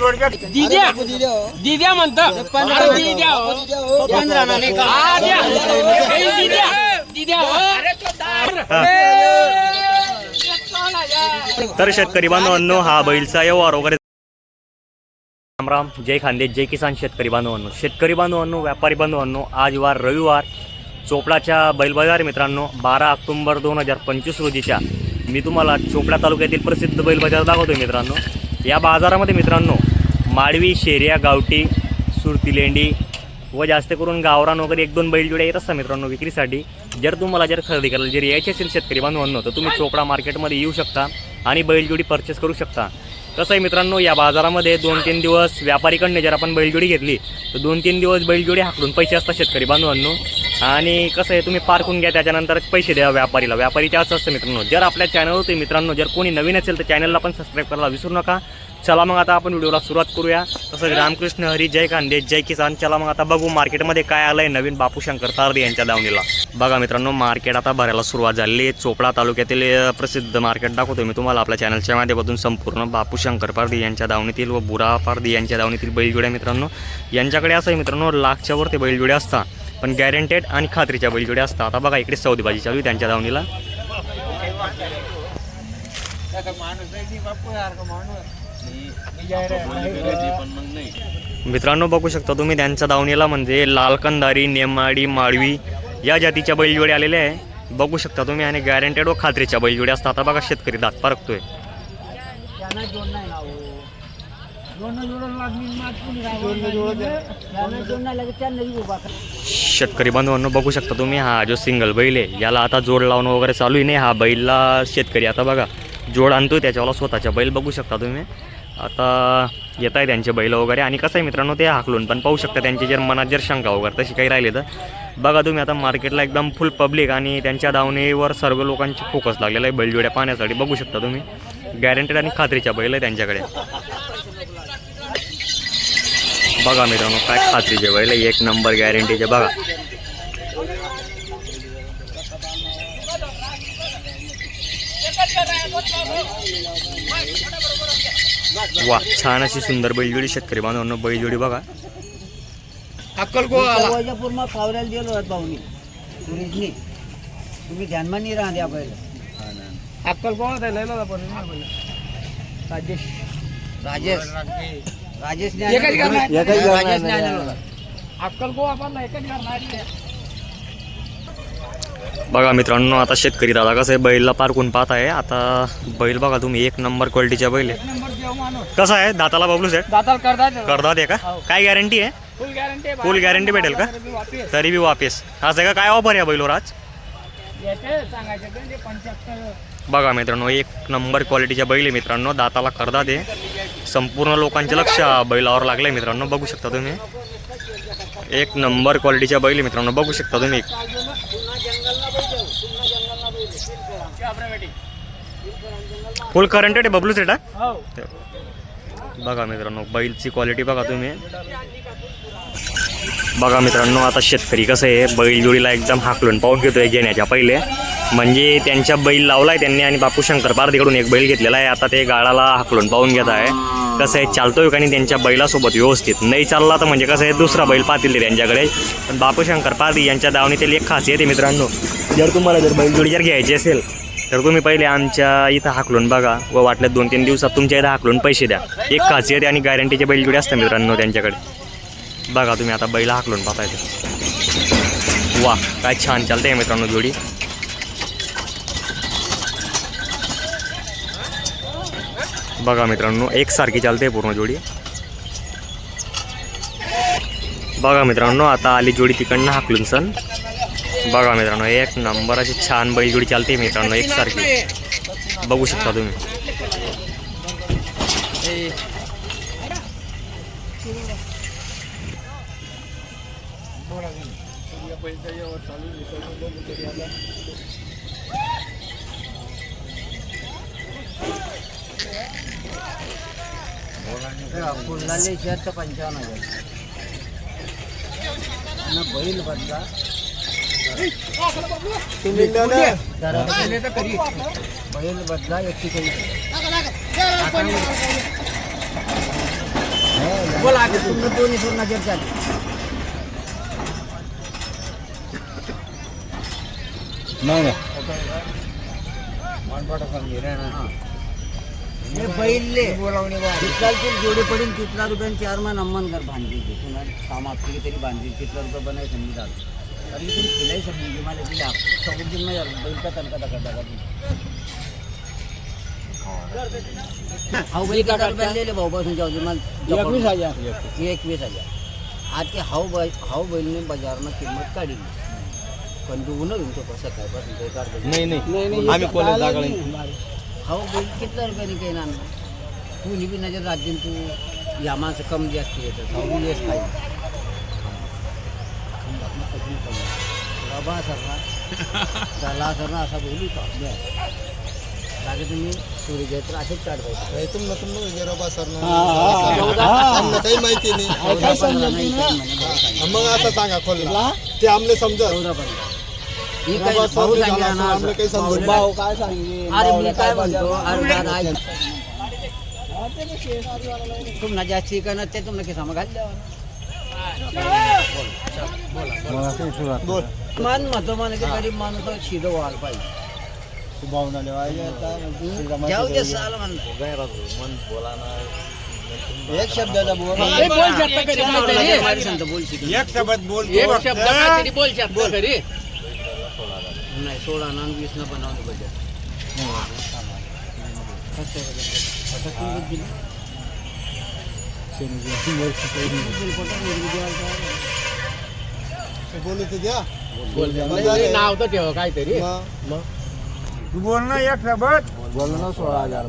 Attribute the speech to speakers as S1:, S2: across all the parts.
S1: दिद्या. दिद्या म्हणत. अरे दिद्या हो. हा, द्या. हे. दिद्या दिद्या हो.
S2: तर शेतकरी बांधवांनो हा बैलचा व्यवहार वगैरे राम राम जय खानदेश जय किसान शेतकरी बांधवांनो. शेतकरी बांधवांनो व्यापारी बांधवांनो आज वार रविवार. चोपडाच्या बैल बाजार मित्रांनो बारा ऑक्टोंबर दोन हजार पंचवीस रोजीच्या. मी तुम्हाला चोपडा तालुक्यातील प्रसिद्ध बैल बाजार दाखवतोय मित्रांनो. या बाजारामध्ये मित्रांनो माडवी शेर्या गावठी सुरती लेंडी व जास्त करून गावरान वगैरे एक दोन बैलजोड्या येत असतात मित्रांनो विक्रीसाठी. जर तुम्हाला जर खरेदी करायला जर यायचे असेल शेतकरी बांधवांनो तर तुम्ही चोपडा मार्केटमध्ये येऊ शकता आणि बैलजोडी परचेस करू शकता. कसं आहे मित्रांनो या बाजारामध्ये दोन तीन दिवस व्यापारीकडनं जर आपण बैलजोडी घेतली तर दोन तीन दिवस बैलजोडी हाकडून पैसे असतात शेतकरी बांधवांनो. आणि कसं आहे तुम्ही पारखून घ्या त्याच्यानंतर पैसे द्या व्यापारीला. व्यापारीचे असं असतं मित्रांनो. जर आपल्या चॅनल होते मित्रांनो जर कोणी नवीन असेल तर चॅनलला पण सबस्क्राईब करायला विसरू नका. चला मग आता आपण व्हिडिओला सुरुवात करूया. तसं रामकृष्ण हरी जय कांदे जय किसान. चला मग आता बघू मार्केटमध्ये काय आलंय नवीन बापू शंकर तारदे यांच्या दावणीला. बघा मित्रांनो मार्केट आता भरायला सुरुवात झाली आहे. चोपडा तालुक्यातील प्रसिद्ध मार्केट दाखवतो मी तुम्हाला. आपल्या चॅनलच्या माध्यमातून संपूर्ण बापू शंकर पारदी यांच्या दावणीतील व बुरा पारदी यांच्या दावणीतील बैलजोड्या मित्रांनो. यांच्याकडे असं आहे मित्रांनो लाखच्यावर ते बैलजोड्या असतात. पण गॅरंटेड आणि खात्रीच्या बैलजोड्या असतात. आता बघा इकडे सौदेबाजी चालू त्यांच्या दावणीला मित्रांनो बघू शकता तुम्ही त्यांच्या दावणीला म्हणजे लालकंदारी नेमाडी माळवी या जातीच्या बैलजोड्या आलेल्या आहे. बघू शकता तुम्ही आणि गॅरंटेड व खात्रीच्या बैलजोड्या असतात. आता बघा शेतकरी दात पारखतोय. शेतकरी बांधवांनो बघू शकता तुम्ही हा जो सिंगल बैल आहे याला आता जोड लावणं वगैरे चालू आहे नाही. हा बैलला शेतकरी आता बघा जोड आणतोय त्याच्यावाला स्वतःच्या बैल बघू शकता तुम्ही. आता येत आहे त्यांचे बैल वगैरे. आणि कसं आहे मित्रांनो ते हाकलून पण पाहू शकता त्यांची जर मनात जर शंका वगैरे तशी काही राहिली तर. बघा तुम्ही आता मार्केटला एकदम फुल पब्लिक आणि त्यांच्या दावणीवर सर्व लोकांची फोकस लागलेला आहे बैलजोड्या पाहण्यासाठी. बघू शकता तुम्ही. गॅरंटेड आणि खात्रीच्या बैल आहे त्यांच्याकडे. बघा मित्रांनो काय खात्रीचे बैल आहे, एक नंबर गॅरंटीचे बघा. वा छान अशी सुंदर बैलजोडी शेतकरी बांधवांनो बैलजोडी बघा.
S3: वैजापूरमा पावऱ्याला गेलो आहेत भाऊनी. सुरेशनी. तुम्ही ध्यानमा नाही राहा द्या पहिले राजेश. राजेश. राजेश राजेश होतं.
S2: बघा मित्रांनो आता शेतकरी दादा कसं आहे बैलला पारखून पाहत आहे. आता बैल बघा तुम्ही एक नंबर क्वालिटीच्या बैल आहे. कसं आहे दाताला बबलू सेट करतात आहे का? काय गॅरंटी आहे?
S1: फुल गॅरंटी
S2: फुल गॅरंटी भेटेल का? तरी बी वापिस. असं आहे का? काय ऑफर आहे बैलवर आज? बघा मित्रांनो एक नंबर क्वालिटीच्या बैल आहे मित्रांनो. दाताला करदा दे. संपूर्ण लोकांचे लक्ष बैलावर लागले मित्रांनो. बघू शकता तुम्ही. एक नंबर क्वालिटीच्या बैल आहे मित्रांनो. बघू शकता तुम्ही. फुल करंटेड आहे बबलू सेट हा? बघा मित्रांनो बैलची क्वालिटी बघा तुम्ही. बघा मित्रांनो आता शेतकरी कसं आहे बैलजोडीला एकदम हाकलून पाहून घेतोय घेण्याच्या पहिले. म्हणजे त्यांच्या बैल लावलाय त्यांनी आणि बापू शंकर पारदीकडून एक बैल घेतलेला आहे. आता ते गाळाला हाकलून पाहून घेत आहे. कसं आहे चालतोय का आणि त्यांच्या बैलासोबत व्यवस्थित? नाही चालला तर म्हणजे कसं आहे दुसरा बैल पाहतील ते त्यांच्याकडे. पण बापू शंकर पारदी यांच्या दावणीतील एक खास येते मित्रांनो. जर तुम्हाला जर बैलजोडी जर घ्यायची असेल तर तुम्ही पहिले आमच्या इथं हाकलून बघा व वाटल्या दोन तीन दिवसात तुमच्या इथं हाकलून पैसे द्या. एक खासियत आणि गॅरंटीचे बैलजोडी असतात मित्रांनो त्यांच्याकडे. बघा तुम्ही आता बैल हाकलून पाहताय वा काय छान चालतंय मित्रांनो जोडी. बघा मित्रांनो एकसारखी चालते पूर्ण जोडी. बघा मित्रांनो आता आली जोडी तिकडनं हाकलून सण बघा मित्रांनो एक नंबर अशी छान बैल जोडी चालते मित्रांनो एकसारखी. बघू शकता तुम्ही.
S3: फुललाले शर्ट पंचावन्न हजार बैल बदला बैल बदला एकशे काही बोला दोन्ही तुमचं चर्चा सोडण्याचे चालेल हे बैलले. तिथलाची जोडी पडीन तिथला रुपयान चार मान अम्मान कर बांधली काम आपली तरी बांधली. तिथला रुपये बनाय समजी जातो तुम्ही समजी मला सगळं दिन नाही. बैल बनलेले जाऊ दे मला एकवीस हजार. एकवीस हजार. आज ते हाव बैल हाव बैलने बाजारनं किंमत काढली. पण तू उन्हा घेऊन तो कसं काय पासून ते काढतो
S1: नाही नाही. आम्ही
S3: हो बैल कितल्या रुपयाने काही ना तू ही बी नजर राखीन तू. या माणसं कम जास्त येतं साऊ लेस काही बाबा सर झाला सर ना असा बोलू का? लागे तुम्ही सुरी घेत असेच काढताय
S4: तुमनं तुमनं गेरोबा सर
S3: चौदा
S4: काही माहिती नाही. मग असं सांगा खोलला. ते आमले
S3: पंधरा ही काय
S4: बाबा
S3: भाऊ सांगितलं ना
S4: काही
S3: असं. भाऊ
S4: नाही
S3: अरे मी काय म्हणतो? अरे दादा ऐक. तुम्हाला जास्त शिकायला ते तुम्हाला की सामा घाल
S4: बोल.
S3: मान महत्त्व मान की गरीब माणूस शिदो व्हायला पाहिजे. जाऊ दे साल म्हणलं.
S4: एक शब्दाचा बोल.
S1: अरे बोल शकता कधी
S3: बोल
S4: एक शब्द बोल
S1: शब्द बोल शकता
S4: बोलू ते द्या
S1: बोल नाही, नाव तर ठेव काहीतरी.
S4: मग?
S5: तू बोल ना एक शब्द
S4: बोललो ना सोळा हजार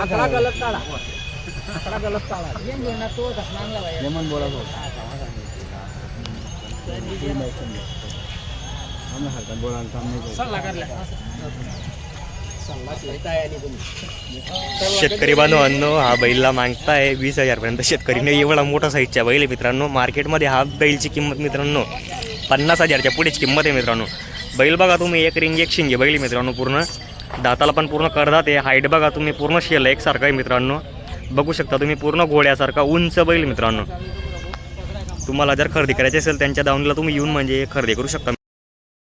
S1: अकरा गलत काढा. अकरा गलत काढा. सल्ला करला. सल्ला घेताय आणि तुम्ही.
S2: शेतकरी बांधवांनो हा बैलला मागताय वीस हजारपर्यंत शेतकरीने. एवढा मोठा साईजच्या बैल आहे मित्रांनो. मार्केटमध्ये हा बैलची किंमत मित्रांनो पन्नास हजारच्या पुढेच किंमत आहे मित्रांनो. बैल बघा तुम्ही एक रिंग एक शिंगे बैल मित्रांनो पूर्ण. दाताला पण पूर्ण करदात आहे. हाईट बघा तुम्ही पूर्ण शेल एकसारखा आहे मित्रांनो. बघू शकता तुम्ही पूर्ण घोड्यासारखा उंच बैल मित्रांनो. तुम्हाला जर खरेदी करायची असेल त्यांच्या दावणीला तुम्ही येऊन म्हणजे खरेदी करू शकता.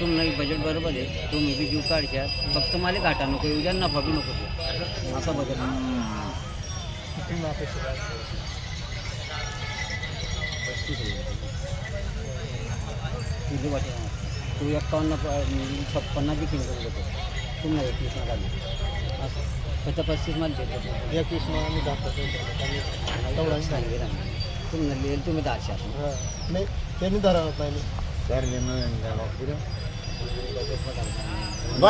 S3: तुम्ही बजेट बरोबर आहे. तुम्ही बी जीव काढशा फक्त मला घाटा नको येऊ द्या नफा बी नको. असा बदल किती वाटे तू एकावन्न छप्पन्न बी किलो करू देतो तुम्हाला एकवीस ना काढली असं. त्याच्या पस्तीस मला देतो
S4: एकवीस मग आम्ही दाखवतो.
S3: तेवढं सांगेल आम्ही तुम्हाला लिहिल तुम्ही दहाशे
S4: हा. नाही त्यांनी नाही.
S5: बट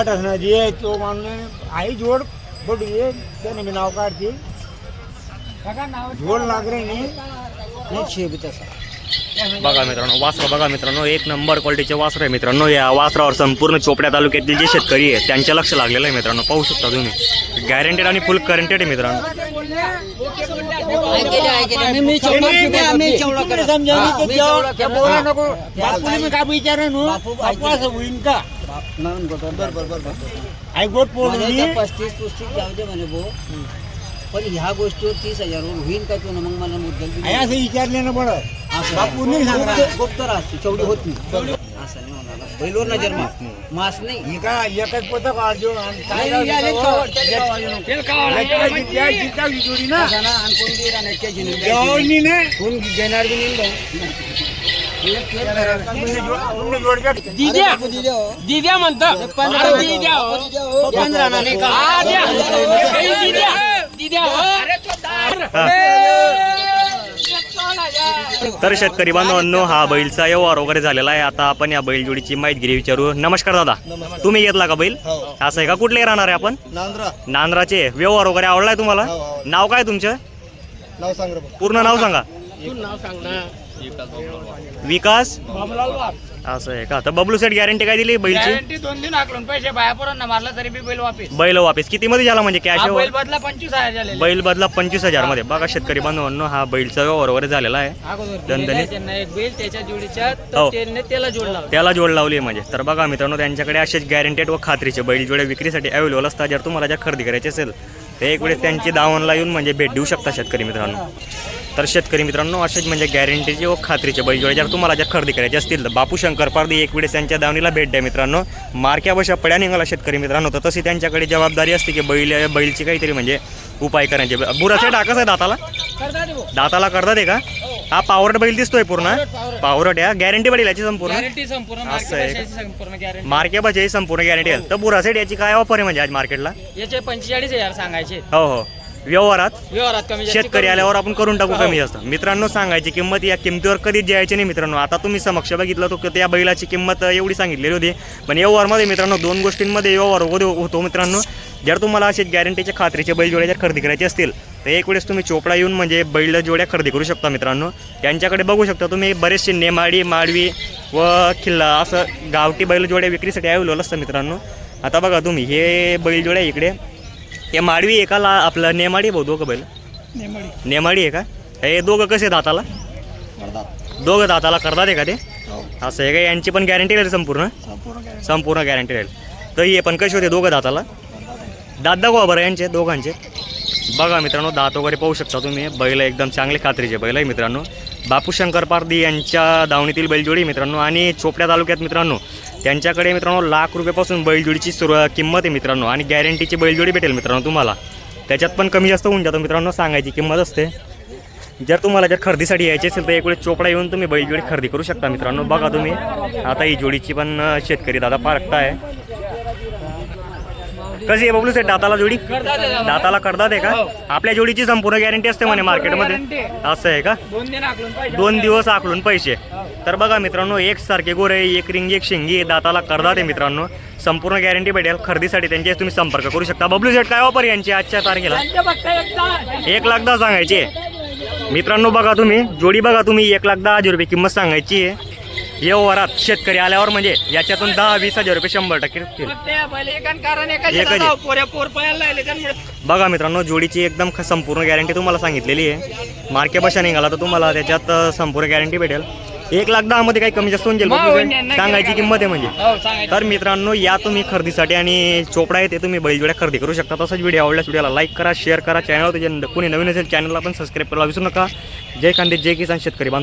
S5: असणार जे तो माणूस आई जोड बट ये त्याने मी नाव काढते. जोड लाग रे नाही.
S3: नाही छे बी तसा.
S2: बघा मित्रांनो वासरा बघा मित्रांनो एक नंबर क्वालिटीचे वासर आहे मित्रांनो. या वासरावर संपूर्ण चोपड्या तालुक्यातील जे शेतकरी आहे त्यांच्या लक्ष लागलेलं आहे मित्रांनो. पाहू शकता तुम्ही. गॅरंटेड आणि फुल करंटेड आहे मित्रांनो.
S3: पस्तीस पुस्तीस जाऊ दे म्हणे भाऊ. पण ह्या गोष्टीवर तीस हजारवर होईल काय तू ना मग मला मुद्दल
S5: असं विचारले ना बरं.
S3: असं
S5: बापू नाही सांगणार.
S3: गुप्त- राहते चौडी होत नाही. असं नाही होणार बैलवर नजर मास मास नाही.
S5: ही काय एकच पथक आजो आणि काय
S3: नाही? त्याले
S5: त्या जोडी ना.
S3: असं ना, आणि कोण बी राहणार त्याची नाही.
S5: जेवणी नाही
S3: कोण घेणार बी नाही भाऊ.
S1: दिद्या दिद्या म्हणतं. अरे हो.
S3: नाही का?
S1: हा, द्या. दिद्या दिद्या हो.
S2: तर शेतकरी बांधवांनो हा बैलचा व्यवहार वगैरे झालेला आहे. आता आपण या बैलजोडीची माहिती विचारू. नमस्कार दादा. तुम्ही घेतला का बैल?
S4: हो.
S2: असं आहे का? कुठले राहणार आहे आपण?
S4: नांद्रा.
S2: नांद्राचे व्यवहार वगैरे आवडलाय तुम्हाला?
S4: हो, हो.
S2: नाव काय तुमचं?
S4: नाव सांग रे भाऊ.
S2: पूर्ण नाव सांगा. विकास? असं आहे का? तर बबलू सेट गॅरंटी काय दिली बैलची?
S1: गॅरंटी दोन दिन आकलून पैसे बाया पोरांना मारला तरी बी बैल वापिस.
S2: बैल वापस. किती मध्ये झाला म्हणजे कॅश
S1: बैल बदला पंचवीस हजार झालेले.
S2: बैल बदला पंचवीस हजारमध्ये. बघा शेतकरी बांधवांनो हा बैलचा व्यवहार वगैरे झालेला आहे.
S1: अगोदर
S2: दणदणीत.
S1: दिलेलं आहे त्यांना एक बैल त्याच्या जोडीच्या
S2: हो.
S1: त्याने त्याला जोड लावला.
S2: त्याला जोड लावली आहे म्हणजे. तर बघा मित्रांनो त्यांच्याकडे असेच गॅरंटेड व खात्रीचे बैल जोडे विक्रीसाठी अवेलेबल असतात. जर तुम्हाला जर खरेदी करायची असेल तर एक वेळेस त्यांची दावणला येऊन म्हणजे भेट देऊ शकता शेतकरी मित्रांनो. तर शेतकरी मित्रांनो असेच म्हणजे गॅरंटीचे व खात्रीचे बैल जोडे. जर तुम्हाला जर खरेदी करायचे असतील तर बापू शंकर पारदी एक वेळेस त्यांच्या दावणीला भेट द्या मित्रांनो. मारक्या बशा पड्या निघाला शेतकरी मित्रांनो. तर तशी त्यांच्याकडे जबाबदारी असते की बैल बैलची काहीतरी म्हणजे उपाय करायचे. बुराचे टाकच आहे दाताला. दाताला करतात आहे का? हा. पावरट बैल दिसतोय पूर्ण. पावरट आहे गॅरंटी बैल याची संपूर्ण? असं आहे मार्के बजाई संपूर्ण गॅरंटी आहे तर बुरा सेट याची काय ऑफर आहे म्हणजे आज मार्केटला
S1: याचे पंचेचाळीस हजार सांगायचे.
S2: हो हो. व्यवहारात
S1: व्यवहारात कमी जास्ती
S2: शेतकरी
S1: करून
S2: आल्यावर आपण करून टाकू
S1: हो.
S2: कमी जास्त. मित्रांनो सांगायची किंमत या किमतीवर कधीच द्यायची नाही मित्रांनो. आता तुम्ही समक्ष बघितलं तो त्या बैलाची किंमत एवढी सांगितलेली होती. पण व्यवहारमध्ये मित्रांनो दोन गोष्टींमध्ये व्यवहार होतो होतो मित्रांनो. जर तुम्हाला असे गॅरंटीच्या खात्रीचे बैल जोड्या जर खरेदी करायचे असतील तर एक वेळेस तुम्ही चोपडा येऊन म्हणजे बैल जोड्या खरेदी करू शकता मित्रांनो. त्यांच्याकडे बघू शकता तुम्ही बरेचसे नेमाडी माडवी व खिल्ला असं गावठी बैल जोड्या विक्रीसाठी अवेलेबल असतं मित्रांनो. आता बघा तुम्ही हे बैल जोड्या इकडे हे माडवी एका ला आपलं नेमाडी भाऊ दोघं बैल? नेमाडी. आहे का? हे दोघं कसे दाताला? दोघं दाताला करतात आहे का ते? असं आहे का? यांची पण गॅरंटी राहील संपूर्ण? संपूर्ण गॅरंटी राहील. तर हे पण कसे होते दोघं दाताला? दात दाखवा बरं यांचे दोघांचे. बघा मित्रांनो दात वगैरे पाहू शकता तुम्ही. बैल एकदम चांगले खात्रीचे बैल आहे मित्रांनो. बापू शंकर पारदी यांच्या दावणीतील बैलजोडी मित्रांनो आणि चोपड्या तालुक्यात मित्रांनो त्यांच्याकडे मित्रांनो लाख रुपयापासून बैलजोडीची सुरू किंमत आहे मित्रांनो आणि गॅरंटीची बैलजोडी भेटेल मित्रांनो तुम्हाला. त्याच्यात पण कमी जास्त होऊन जातो मित्रांनो सांगायची किंमत असते. जर तुम्हाला जर खरेदीसाठी यायची असेल तर एक वेळेस चोपडा येऊन तुम्ही बैलजोडी खरेदी करू शकता मित्रांनो. बघा तुम्ही आता ही जोडीची पण शेतकरी दादा पारखताय कशी आहे बबलू सेट दाताला जोडी. दाताला करतात आहे का? आपल्या जोडीची संपूर्ण गॅरंटी असते म्हणे मार्केटमध्ये. असं आहे का?
S1: दोन आकलून
S2: दिवस आखलून पैसे. तर बघा मित्रांनो एक सारखे गोरे एक रिंगी एक शिंगी दाताला करतात आहे मित्रांनो. संपूर्ण गॅरंटी भेटेल. खरेदीसाठी त्यांचे तुम्ही संपर्क करू शकता. बबलू सेट काय वापर यांची आजच्या तारखेला? एक लाख. दहा सांगायची मित्रांनो बघा तुम्ही जोडी बघा तुम्ही. एक लाख दहा हजार रुपये किंमत सांगायची आहे. व्यवहारात शेतकरी आल्यावर म्हणजे याच्यातून दहा वीस हजार रुपये शंभर टक्के बघा मित्रांनो जोडीची एकदम संपूर्ण गॅरंटी तुम्हाला सांगितलेली आहे. मार्के बशा निघाला तर तुम्हाला त्याच्यात संपूर्ण गॅरंटी भेटेल. एक लाख दहा मध्ये काही कमी जास्त होऊन जाईल सांगायची किंमत आहे म्हणजे. तर मित्रांनो या तुम्ही खरेदीसाठी आणि चोपडा आहे ते तुम्ही बैलजोड्या खरेदी करू शकता. तसंच व्हिडिओ आवडल्यास व्हिडिओला लाईक करा शेअर करा. चॅनल कोणी नवीन असेल चॅनलला पण सबस्क्राईब करायला विसरू नका. जय खानदेश जय किसान शेतकरी बांधव.